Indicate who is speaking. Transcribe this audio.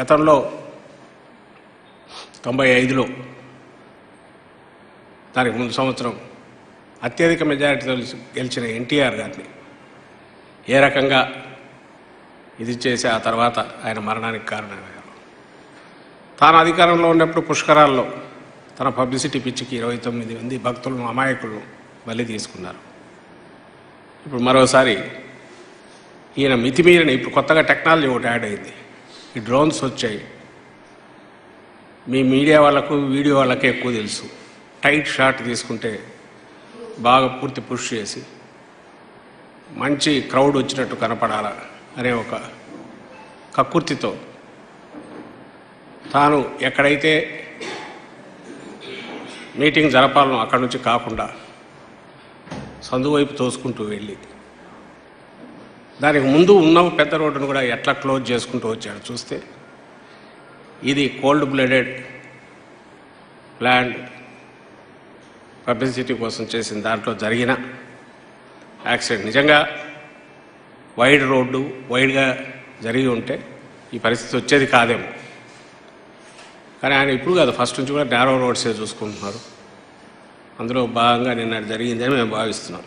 Speaker 1: గతంలో తొంభై ఐదులో దానికి ముందు సంవత్సరం అత్యధిక మెజారిటీతో గెలిచిన ఎన్టీఆర్ గారిని ఏ రకంగా ఇది చేసి ఆ తర్వాత ఆయన మరణానికి కారణమయ్యారు. తాను అధికారంలో ఉన్నప్పుడు పుష్కరాల్లో తన పబ్లిసిటీ పిచ్చికి ఇరవై తొమ్మిది మంది భక్తులను అమాయకులను బలి తీసుకున్నారు. ఇప్పుడు మరోసారి ఈయన మితిమీరిని ఇప్పుడు కొత్తగా టెక్నాలజీ ఒకటి యాడ్ అయింది. ఈ డ్రోన్స్ వచ్చాయి. మీ మీడియా వాళ్ళకు వీడియో వాళ్ళకే ఎక్కువ తెలుసు. టైట్ షాట్ తీసుకుంటే బాగా పూర్తి పుష్ చేసి మంచి క్రౌడ్ వచ్చినట్టు కనపడాలా అనే ఒక కక్కుర్తితో తాను ఎక్కడైతే మీటింగ్ జరపాలనో అక్కడి నుంచి కాకుండా సందువైపు తోసుకుంటూ వెళ్ళి దానికి ముందు ఉన్న పెద్ద రోడ్డును కూడా ఎట్లా క్లోజ్ చేసుకుంటూ వచ్చాడు. చూస్తే ఇది కోల్డ్ బ్లడెడ్ ప్లాన్ పబ్లిసిటీ కోసం చేసిన దాంట్లో జరిగిన యాక్సిడెంట్. నిజంగా వైడ్ రోడ్డు వైడ్గా జరిగి ఉంటే ఈ పరిస్థితి వచ్చేది కాదేమో. కానీ ఆయన ఇప్పుడు కాదు ఫస్ట్ నుంచి కూడా నేరో రోడ్సే చూసుకుంటున్నారు. అందులో భాగంగా నిన్న జరిగిందని మేము భావిస్తున్నాం.